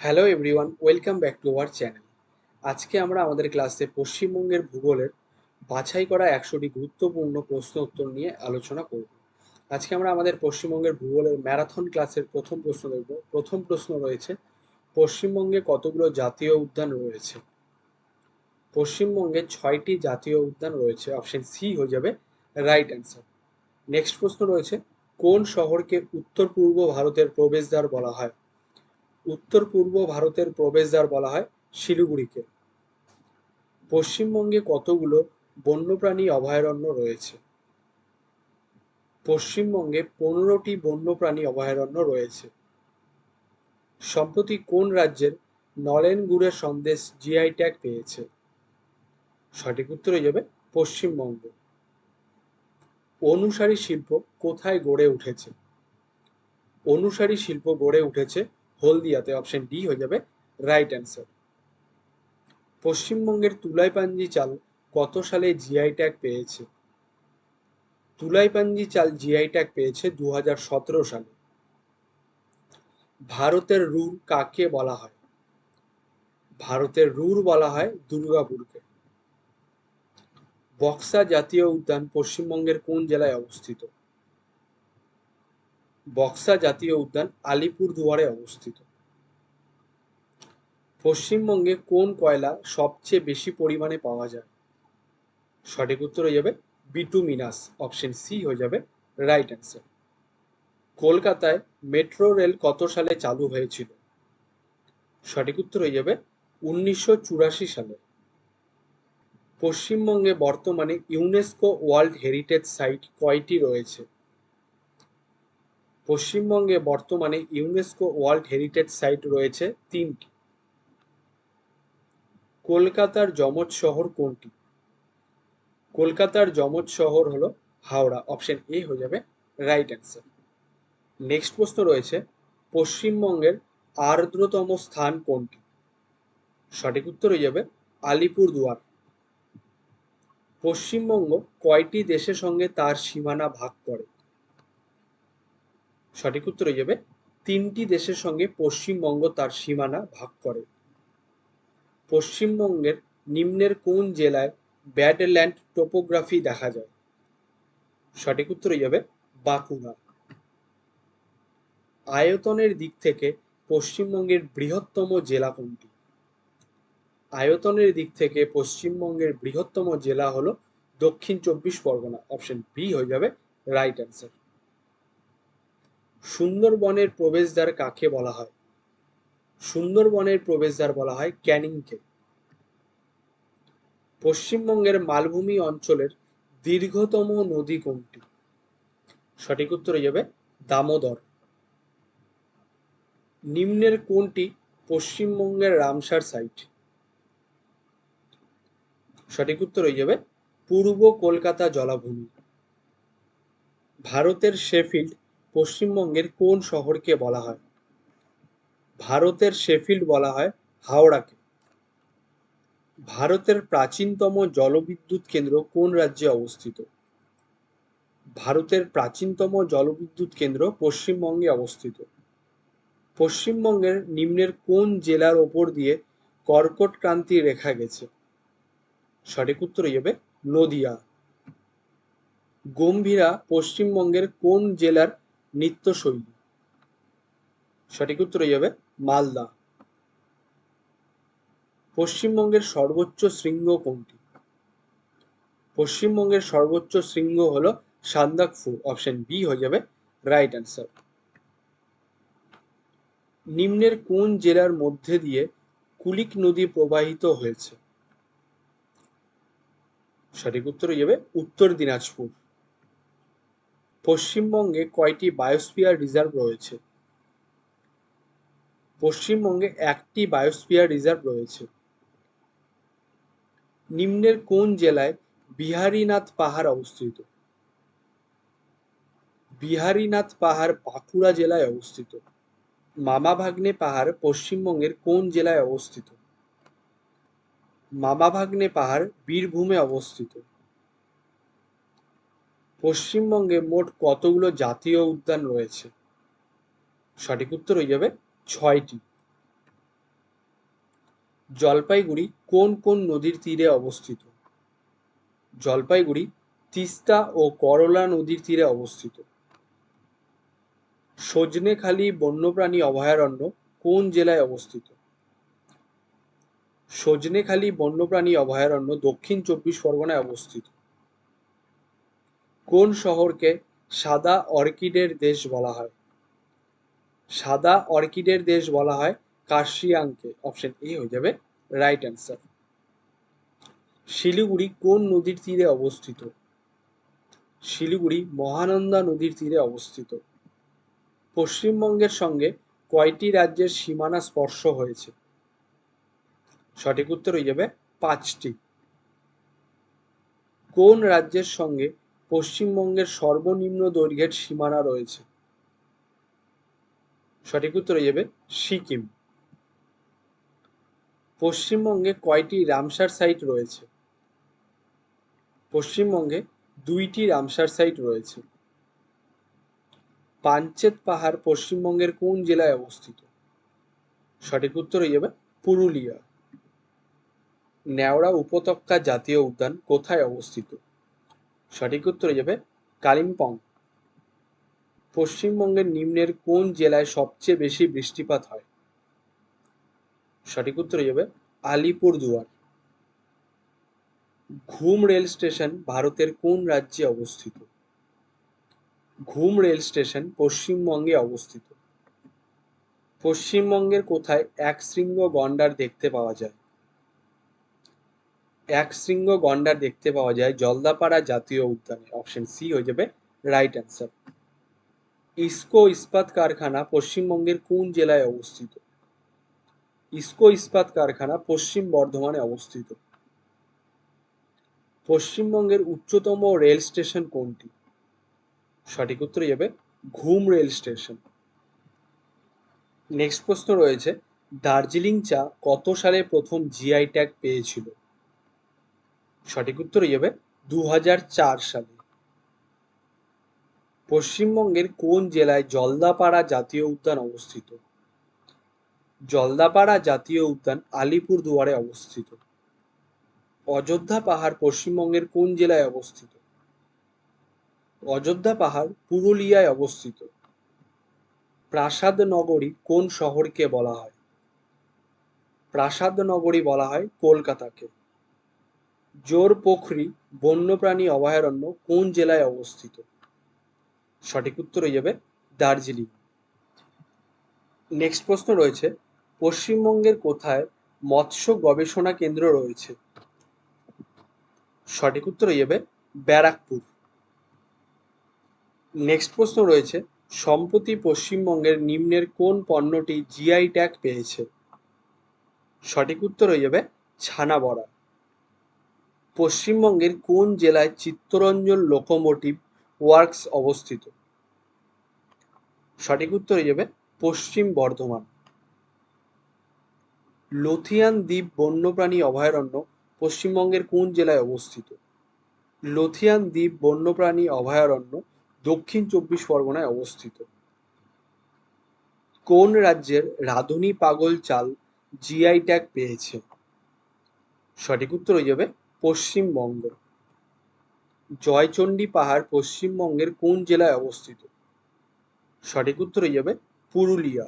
Hello everyone welcome back to our channel আজকে আমরা আমাদের ক্লাসে পশ্চিমবঙ্গের ভূগোলের বাছাই করা একশোটি গুরুত্বপূর্ণ প্রশ্ন উত্তর নিয়ে আলোচনা করব। আজকে আমরা আমাদের পশ্চিমবঙ্গের ভূগোলের ম্যারাথন ক্লাসের প্রথম প্রশ্ন দেখব। প্রথম প্রশ্ন রয়েছে, পশ্চিমবঙ্গে কতগুলো জাতীয় উদ্যান রয়েছে? পশ্চিমবঙ্গে ছয়টি জাতীয় উদ্যান রয়েছে অপশন সি হয়ে যাবে রাইট অ্যান্সার নেক্সট প্রশ্ন রয়েছে, কোন শহরকে উত্তর পূর্ব ভারতের প্রবেশদ্বার বলা হয়? উত্তর পূর্ব ভারতের প্রবেশদ্বার বলা হয় শিলিগুড়িকে। পশ্চিমবঙ্গে কতগুলো বন্যপ্রাণী অভয়ারণ্য রয়েছে? পশ্চিমবঙ্গে পনেরোটি বন্যপ্রাণী অভয়ারণ্য রয়েছে। সম্প্রতি কোন রাজ্যের নলেন গুড়ের সন্দেশ জিআই ট্যাগ পেয়েছে? সঠিক উত্তর হয়ে যাবে পশ্চিমবঙ্গ। অনুসারী শিল্প কোথায় গড়ে উঠেছে? অনুসারী শিল্প গড়ে উঠেছে হলদিয়াতে অপশন ডি হয়ে যাবে রাইট অ্যান্সার পশ্চিমবঙ্গের তুলাইপাঞ্জি চাল কত সালে জিআই ট্যাগ পেয়েছে? তুলাইপাঞ্জি চাল জিআই ট্যাগ পেয়েছে দু হাজার সতেরো সালে। ভারতের রুর কাকে বলা হয়? ভারতের রুর বলা হয় দুর্গাপুরকে। বক্সা জাতীয় উদ্যান পশ্চিমবঙ্গের কোন জেলায় অবস্থিত? বক্সা জাতীয় উদ্যান আলিপুর দুয়ারে অবস্থিত। পশ্চিমবঙ্গে কোন কয়লা সবচেয়ে বেশি পরিমাণে পাওয়া যায়? সঠিক উত্তর হয়ে যাবে বিটুমিনাস অপশন সি হয়ে যাবে রাইট অ্যান্সার কলকাতায় মেট্রো রেল কত সালে চালু হয়েছিল? সঠিক উত্তর হয়ে যাবে উনিশশো চুরাশি সালে। পশ্চিমবঙ্গে বর্তমানে ইউনেস্কো ওয়ার্ল্ড হেরিটেজ সাইট কয়টি রয়েছে? পশ্চিমবঙ্গে বর্তমানে ইউনেস্কো ওয়ার্ল্ড হেরিটেজ সাইট রয়েছে তিনটি। কলকাতার যমজ শহর কোনটি? কলকাতার যমজ শহর হলো হাওড়া। অপশন এ হয়ে যাবে রাইট অ্যান্সার নেক্সট প্রশ্ন রয়েছে, পশ্চিমবঙ্গের আর্দ্রতম স্থান কোনটি? সঠিক উত্তর হয়ে যাবে আলিপুর দুয়ার পশ্চিমবঙ্গ কয়টি দেশের সঙ্গে তার সীমানা ভাগ করে? সঠিক উত্তর হয়ে যাবে, তিনটি দেশের সঙ্গে পশ্চিমবঙ্গ তার সীমানা ভাগ করে। পশ্চিমবঙ্গের নিম্নের কোন জেলায় ব্যাডল্যান্ড টোপোগ্রাফি দেখা যায়? সঠিক উত্তর হয়ে যাবে, বাঁকুড়া। আয়তনের দিক থেকে পশ্চিমবঙ্গের বৃহত্তম জেলা কোনটি? আয়তনের দিক থেকে পশ্চিমবঙ্গের বৃহত্তম জেলা হলো দক্ষিণ চব্বিশ পরগনা, অপশন বি হয়ে যাবে, রাইট অ্যান্সার। সুন্দরবনের প্রবেশদ্বার কাকে বলা হয়? সুন্দরবনের প্রবেশদ্বার বলা হয় ক্যানিংকে। পশ্চিমবঙ্গের মালভূমি অঞ্চলের দীর্ঘতম নদী কোনটি? সঠিক উত্তর হয়ে যাবে দামোদর। নিম্নের কোনটি পশ্চিমবঙ্গের রামসার সাইট সঠিক উত্তর হয়ে যাবে পূর্ব কলকাতা জলাভূমি। ভারতের শেফিল্ড পশ্চিমবঙ্গের কোন শহরকে বলা হয়? ভারতের শেফিল্ড বলা হয় হাওড়াকে। ভারতের প্রাচীনতম জলবিদ্যুৎ কেন্দ্র কোন রাজ্যে অবস্থিত? ভারতের প্রাচীনতম জলবিদ্যুৎ কেন্দ্র পশ্চিমবঙ্গে অবস্থিত। পশ্চিমবঙ্গের নিম্নের কোন জেলার ওপর দিয়ে কর্কট ক্রান্তি রেখা গেছে? সঠিক উত্তর যাবে নদিয়া। গম্ভীরা পশ্চিমবঙ্গের কোন জেলার নৃত্যশৈলী। সঠিক উত্তর হয়ে যাবে মালদা। পশ্চিমবঙ্গের সর্বোচ্চ শৃঙ্গ কোনটি? পশ্চিমবঙ্গের সর্বোচ্চ শৃঙ্গ হলো সান্দাকফু, অপশন বি হয়ে যাবে রাইট অ্যান্সার। নিম্নের কোন জেলার মধ্যে দিয়ে কুলিক নদী প্রবাহিত হয়েছে? সঠিক উত্তর হয়ে যাবে উত্তর দিনাজপুর। পশ্চিমবঙ্গে কয়টি বায়োস্ফিয়ার রিজার্ভ রয়েছে? পশ্চিমবঙ্গে একটি বায়োস্ফিয়ার রিজার্ভ রয়েছে। নিম্নের কোন জেলায় বিহারীনাথ পাহাড় অবস্থিত? বিহারীনাথ পাহাড় বাঁকুড়া জেলায় অবস্থিত। মামা ভাগ্নে পাহাড় পশ্চিমবঙ্গের কোন জেলায় অবস্থিত? মামা ভাগ্নে পাহাড় বীরভূমে অবস্থিত। পশ্চিমবঙ্গে মোট কতগুলো জাতীয় উদ্যান রয়েছে? সঠিক উত্তর হয়ে যাবে ছয়টি। জলপাইগুড়ি কোন কোন নদীর তীরে অবস্থিত? জলপাইগুড়ি, তিস্তা ও করলা নদীর তীরে অবস্থিত। সজনেখালি বন্যপ্রাণী অভয়ারণ্য কোন জেলায় অবস্থিত? সজনেখালি বন্যপ্রাণী অভয়ারণ্য দক্ষিণ চব্বিশ পরগনায় অবস্থিত। কোন শহরকে সাদা অর্কিডের দেশ বলা হয়? সাদা অর্কিডের দেশ বলা হয় কার্শিয়াংকে। অপশন এ হয়ে যাবে রাইট অ্যান্সার শিলিগুড়ি কোন নদীর তীরে অবস্থিত? শিলিগুড়ি মহানন্দা নদীর তীরে অবস্থিত। পশ্চিমবঙ্গের সঙ্গে কয়টি রাজ্যের সীমানা স্পর্শ হয়েছে? সঠিক উত্তর হয়ে যাবে পাঁচটি। কোন রাজ্যের সঙ্গে পশ্চিমবঙ্গের সর্বনিম্ন দৈর্ঘ্যের সীমানা রয়েছে। সঠিক উত্তর হয়ে যাবে সিকিম। পশ্চিমবঙ্গে কয়টি রামসার সাইট রয়েছে? পশ্চিমবঙ্গে দুইটি রামসার সাইট রয়েছে। পাঞ্চেত পাহাড় পশ্চিমবঙ্গের কোন জেলায় অবস্থিত? সঠিক উত্তর হয়ে যাবে পুরুলিয়া। ন্যাওড়া উপত্যকা জাতীয় উদ্যান কোথায় অবস্থিত? সঠিক উত্তর হয়ে যাবে কালিম্পং। পশ্চিমবঙ্গের নিম্নের কোন জেলায় সবচেয়ে বেশি বৃষ্টিপাত হয়? সঠিক উত্তর হয়ে যাবে আলিপুরদুয়ার। ঘুম রেল স্টেশন ভারতের কোন রাজ্যে অবস্থিত? ঘুম রেল স্টেশন পশ্চিমবঙ্গে অবস্থিত। পশ্চিমবঙ্গের কোথায় এক শৃঙ্গ গন্ডার দেখতে পাওয়া যায়? এক শৃঙ্গ গন্ডার দেখতে পাওয়া যায় জলদাপাড়া জাতীয় উদ্যানে। অপশন সি হয়ে যাবে রাইট অ্যান্সার ইস্কো ইস্পাত কারখানা পশ্চিমবঙ্গের কোন জেলায় অবস্থিত? ইস্কো ইস্পাত কারখানা পশ্চিম বর্ধমানে অবস্থিত। পশ্চিমবঙ্গের উচ্চতম রেল স্টেশন কোনটি? সঠিক উত্তর যাবে ঘুম রেল স্টেশন। নেক্সট প্রশ্ন রয়েছে, দার্জিলিং চা কত সালে প্রথম জিআই ট্যাগ পেয়েছিল? সঠিক উত্তর হয়ে যাবে দু হাজার চার সালে। পশ্চিমবঙ্গের কোন জেলায় জলদাপাড়া জাতীয় উদ্যান অবস্থিত? জলদাপাড়া জাতীয় উদ্যান আলিপুর দুয়ারে অবস্থিত। অযোধ্যা পাহাড় পশ্চিমবঙ্গের কোন জেলায় অবস্থিত? অযোধ্যা পাহাড় পুরুলিয়ায় অবস্থিত। প্রাসাদ নগরী কোন শহরকে বলা হয়? প্রাসাদ নগরী বলা হয় কলকাতাকে। জোর পোখরি, বন্যপ্রাণী অভয়ারণ্য কোন জেলায় অবস্থিত? সঠিক উত্তর হয়ে যাবে দার্জিলিং। নেক্সট প্রশ্ন রয়েছে, পশ্চিমবঙ্গের কোথায় মৎস্য গবেষণা কেন্দ্র রয়েছে? সঠিক উত্তর হয়ে যাবে ব্যারাকপুর। নেক্সট প্রশ্ন রয়েছে, সম্প্রতি পশ্চিমবঙ্গের নিম্নের কোন পণ্যটি জিআই ট্যাগ পেয়েছে? সঠিক উত্তর হয়ে যাবে ছানা বড়া পশ্চিমবঙ্গের কোন জেলায় চিত্তরঞ্জন লোকোমোটিভ ওয়ার্কস অবস্থিত? সঠিক উত্তর হয়ে যাবে পশ্চিম বর্ধমান। লথিয়ান দ্বীপ বন্যপ্রাণী অভয়ারণ্য পশ্চিমবঙ্গের কোন জেলায় অবস্থিত? লথিয়ান দ্বীপ বন্যপ্রাণী অভয়ারণ্য দক্ষিণ চব্বিশ পরগনায় অবস্থিত। কোন রাজ্যের রাধুনী পাগল চাল জিআই ট্যাগ পেয়েছে? সঠিক উত্তর হয়ে যাবে পশ্চিমবঙ্গ জয়চণ্ডী পাহাড় পশ্চিমবঙ্গের কোন জেলায় অবস্থিত? সঠিক উত্তর হয়ে যাবে পুরুলিয়া।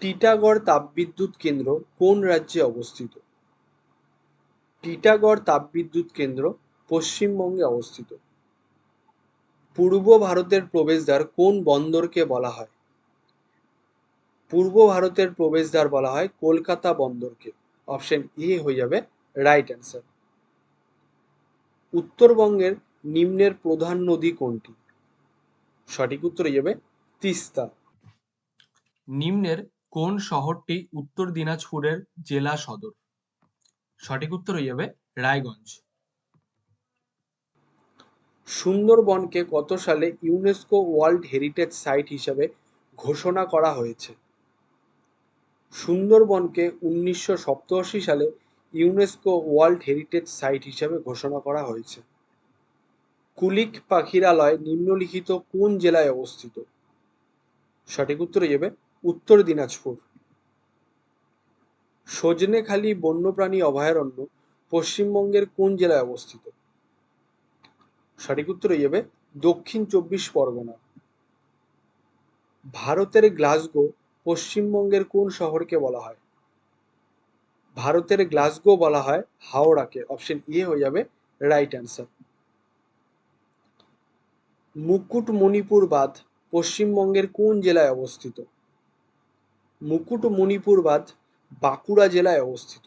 টিটাগড় তাপবিদ্যুৎ কেন্দ্র কোন রাজ্যে অবস্থিত? টিটাগড় তাপবিদ্যুৎ কেন্দ্র পশ্চিমবঙ্গে অবস্থিত। পূর্ব ভারতের প্রবেশদ্বার কোন বন্দরকে বলা হয়? পূর্ব ভারতের প্রবেশদ্বার বলা হয় কলকাতা বন্দরকে। অপশন এ হয়ে যাবে রাইট অ্যান্সার উত্তরবঙ্গের নিম্নের প্রধান নদী কোনটি? সঠিক উত্তর হয়ে যাবে তিস্তা। নিম্নের কোন শহরটি উত্তর দিনাজপুরের জেলা সদর? সঠিক উত্তর হয়ে যাবে রায়গঞ্জ। সুন্দরবনকে কত সালে ইউনেস্কো ওয়ার্ল্ড হেরিটেজ সাইট হিসাবে ঘোষণা করা হয়েছে? সুন্দরবনকে উনিশশো সালে ইউনেস্কো ওয়ার্ল্ড হেরিটেজ সাইট হিসেবে ঘোষণা করা হয়েছে। কুলিক পাখিরালয় নিম্নলিখিত কোন জেলায় অবস্থিত? সঠিক উত্তর যাবে উত্তর দিনাজপুর। সজনেখালি বন্যপ্রাণী অভয়ারণ্য পশ্চিমবঙ্গের কোন জেলায় অবস্থিত? সঠিক উত্তর যাবে দক্ষিণ চব্বিশ পরগনা। ভারতের গ্লাসগো পশ্চিমবঙ্গের কোন শহরকে বলা হয়? ভারতের গ্লাসগো বলা হয় হাওড়াকে। অপশন এ হয়ে যাবে রাইট অ্যান্সার মুকুটমণিপুর বাঁধ পশ্চিমবঙ্গের কোন জেলায় অবস্থিত? মুকুটমণিপুর বাঁধ বাঁকুড়া জেলায় অবস্থিত।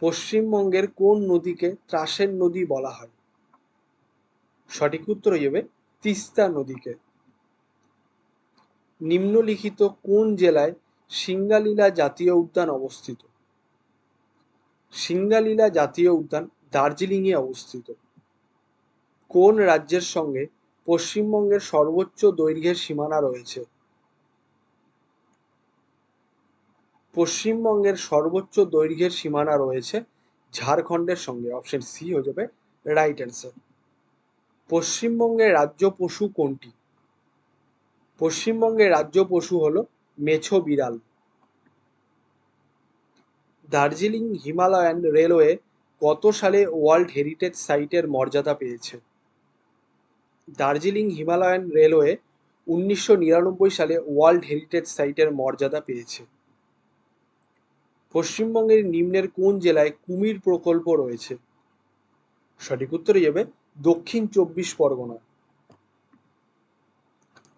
পশ্চিমবঙ্গের কোন নদীকে ত্রাসের নদী বলা হয়? সঠিক উত্তর হয়ে যাবে তিস্তা নদীকে। নিম্নলিখিত কোন জেলায় সিঙ্গালীলা জাতীয় উদ্যান অবস্থিত? সিঙ্গালীলা জাতীয় উদ্যান দার্জিলিংয়ে অবস্থিত। কোন রাজ্যের সঙ্গে পশ্চিমবঙ্গের সর্বোচ্চ দৈর্ঘ্যের সীমানা রয়েছে? পশ্চিমবঙ্গের সর্বোচ্চ দৈর্ঘ্যের সীমানা রয়েছে ঝাড়খণ্ডের সঙ্গে। অপশন সি হয়ে যাবে রাইট অ্যান্সার। পশ্চিমবঙ্গের রাজ্য পশু কোনটি? পশ্চিমবঙ্গের রাজ্য পশু হলো মেছো বিড়াল। দার্জিলিং হিমালয়ান রেলওয়ে কত সালে ওয়ার্ল্ড হেরিটেজ সাইটের মর্যাদা পেয়েছে। দার্জিলিং হিমালয়ান রেলওয়ে উনিশশো নিরানব্বই সালে ওয়ার্ল্ড হেরিটেজ সাইটের মর্যাদা পেয়েছে। পশ্চিমবঙ্গের নিম্নের কোন জেলায় কুমির প্রকল্প রয়েছে? সঠিক উত্তরে যাবে দক্ষিণ চব্বিশ পরগনা।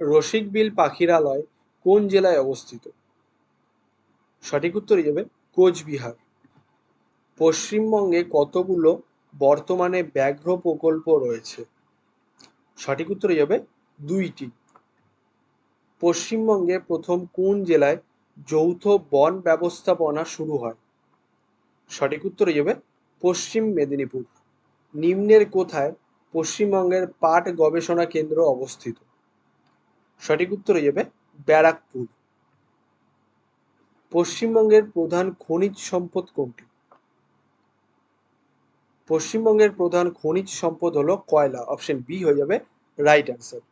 রসিকবিল পাখিরালয় কোন জেলায় অবস্থিত? সঠিক উত্তরে যাবে কোচবিহার। পশ্চিমবঙ্গে কতগুলো বর্তমানে ব্যাঘ্র প্রকল্প রয়েছে? সঠিক উত্তরে যাবে দুইটি। পশ্চিমবঙ্গে প্রথম কোন জেলায় যৌথ বন ব্যবস্থাপনা শুরু হয়? সঠিক উত্তরে যাবে পশ্চিম মেদিনীপুর। নিম্নের কোথায় পশ্চিমবঙ্গের পাট গবেষণা কেন্দ্র অবস্থিত? সঠিক উত্তর হয়ে যাবে ব্যারাকপুর। পশ্চিমবঙ্গের প্রধান খনিজ সম্পদ কোনটি? পশ্চিমবঙ্গের প্রধান খনিজ সম্পদ হলো কয়লা। অপশন বি হয়ে যাবে রাইট অ্যান্সার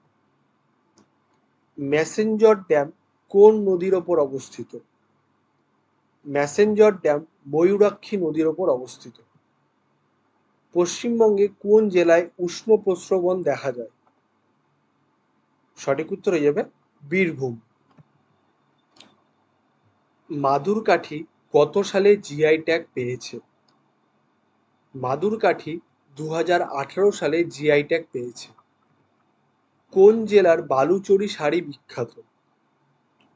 ম্যাসেঞ্জর ড্যাম কোন নদীর ওপর অবস্থিত? ম্যাসেঞ্জর ড্যাম ময়ূরাক্ষী নদীর ওপর অবস্থিত। পশ্চিমবঙ্গে কোন জেলায় উষ্ণ প্রস্রবণ দেখা যায়? সঠিক উত্তর হয়ে যাবে বীরভূম। মাদুরকাঠি কত সালে জিআই ট্যাগ পেয়েছে? মাদুরকাঠি দু হাজার আঠারো সালে জিআই ট্যাগ পেয়েছে। কোন জেলার বালুচরি শাড়ি বিখ্যাত?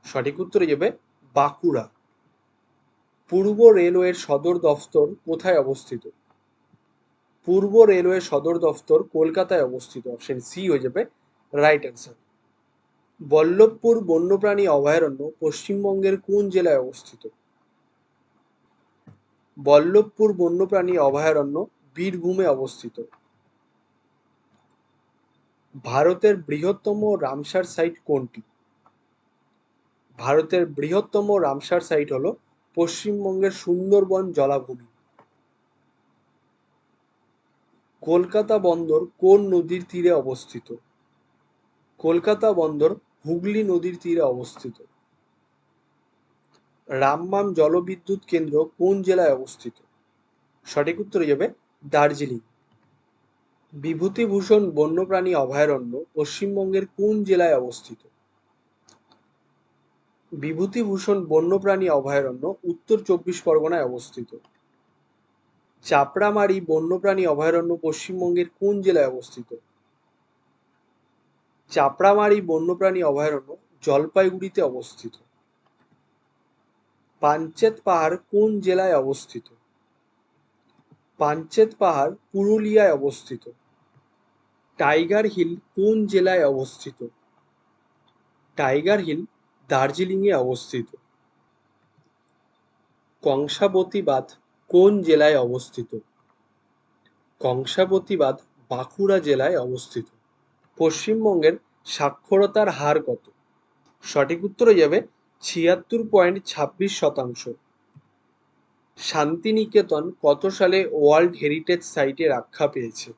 সঠিক উত্তরে যাবে বাঁকুড়া। পূর্ব রেলওয়ের সদর দফতর কোথায় অবস্থিত? পূর্ব রেলওয়ে সদর দফতর কলকাতায় অবস্থিত। অপশন সি হয়ে যাবে রাইট অ্যান্সার বল্লভপুর বন্যপ্রাণী অভয়ারণ্য পশ্চিমবঙ্গের কোন জেলায় অবস্থিত? বল্লভপুর বন্যপ্রাণী অভয়ারণ্য বীরভূমে অবস্থিত। ভারতের বৃহত্তম রামসার সাইট কোনটি? ভারতের বৃহত্তম রামসার সাইট হলো পশ্চিমবঙ্গের সুন্দরবন জলাভূমি। কলকাতা বন্দর কোন নদীর তীরে অবস্থিত? কলকাতা বন্দর হুগলি নদীর তীরে অবস্থিত। রামবাম জলবিদ্যুৎ কেন্দ্র কোন জেলায় অবস্থিত? সঠিক উত্তর যাবে দার্জিলিং। বিভূতিভূষণ বন্যপ্রাণী অভয়ারণ্য পশ্চিমবঙ্গের কোন জেলায় অবস্থিত? বিভূতিভূষণ বন্যপ্রাণী অভয়ারণ্য উত্তর চব্বিশ পরগনায় অবস্থিত। চাপড়ামারি বন্যপ্রাণী অভয়ারণ্য পশ্চিমবঙ্গের কোন জেলায় অবস্থিত? চাপড়ামারি বন্যপ্রাণী অভয়ারণ্য জলপাইগুড়িতে অবস্থিত। পাঞ্চেত পাহাড় কোন জেলায় অবস্থিত? পাঞ্চেত পাহাড় পুরুলিয়ায় অবস্থিত। টাইগার হিল কোন জেলায় অবস্থিত? টাইগার হিল দার্জিলিংয়ে অবস্থিত। কংসাবতী বাঁধ কোন জেলায় অবস্থিত? কংসাবতী বাঁধ বাঁকুড়া জেলায় অবস্থিত। পশ্চিমবঙ্গের সাক্ষরতার হার কত? সঠিক উত্তর হয়ে যাবে ছিয়াত্তর পয়েন্ট ছাব্বিশ শতাংশ। শান্তিনিকেতন কত সালে ওয়ার্ল্ড হেরিটেজ সাইটে আখ্যা পেয়েছে?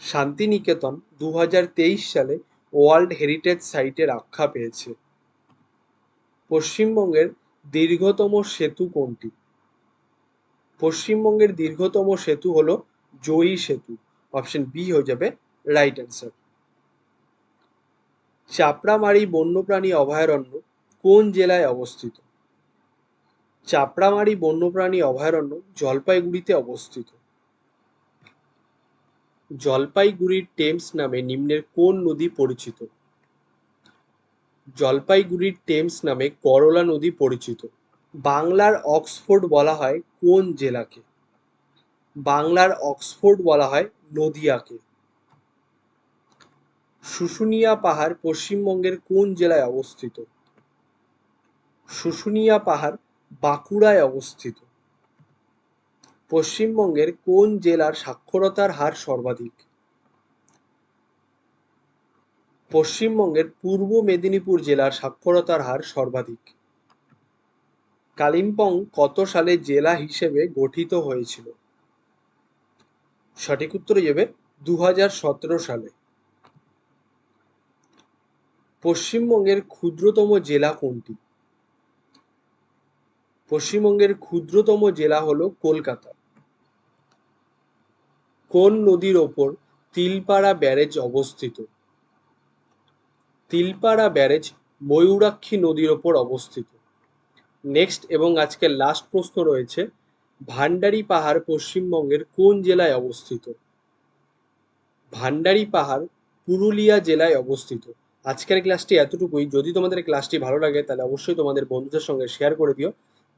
শান্তিনিকেতন দু হাজার তেইশ সালে ওয়ার্ল্ড হেরিটেজ সাইটের আখ্যা পেয়েছে। পশ্চিমবঙ্গের দীর্ঘতম সেতু কোনটি? পশ্চিমবঙ্গের দীর্ঘতম সেতু হলো জয়ী সেতু। অপশন বি হয়ে যাবে রাইট অ্যান্সার চাপড়ামারি বন্যপ্রাণী অভয়ারণ্য কোন জেলায় অবস্থিত? চাপড়ামারি বন্যপ্রাণী অভয়ারণ্য জলপাইগুড়িতে অবস্থিত। জলপাইগুড়ির টেমস নামে নিম্নের কোন নদী পরিচিত? জলপাইগুড়ির টেমস নামে করলা নদী পরিচিত। বাংলার অক্সফোর্ড বলা হয় কোন জেলাকে? বাংলার অক্সফোর্ড বলা হয় নদিয়াকে। শুশুনিয়া পাহাড় পশ্চিমবঙ্গের কোন জেলায় অবস্থিত? শুশুনিয়া পাহাড় বাঁকুড়ায় অবস্থিত। পশ্চিমবঙ্গের কোন জেলার সাক্ষরতার হার সর্বাধিক? পশ্চিমবঙ্গের পূর্ব মেদিনীপুর জেলার সাক্ষরতার হার সর্বাধিক। কালিম্পং কত সালে জেলা হিসেবে গঠিত হয়েছিল? সঠিক উত্তর যাবে দু হাজার সতেরো সালে। পশ্চিমবঙ্গের ক্ষুদ্রতম জেলা কোনটি? পশ্চিমবঙ্গের ক্ষুদ্রতম জেলা হলো কলকাতা। কোন নদীর ওপর তিলপাড়া ব্যারেজ অবস্থিত? তিলপাড়া ব্যারেজ ময়ূরাক্ষী নদীর ওপর অবস্থিত। নেক্সট এবং আজকের লাস্ট প্রশ্ন রয়েছে, ভান্ডারি পাহাড় পশ্চিমবঙ্গের কোন জেলায় অবস্থিত? ভান্ডারি পাহাড় পুরুলিয়া জেলায় অবস্থিত। আজকের ক্লাসটি এতটুকুই। যদি তোমাদের ক্লাসটি ভালো লাগে, তাহলে অবশ্যই তোমাদের বন্ধুদের সঙ্গে শেয়ার করে দিও।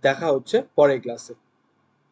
দেখা হচ্ছে পরের ক্লাসে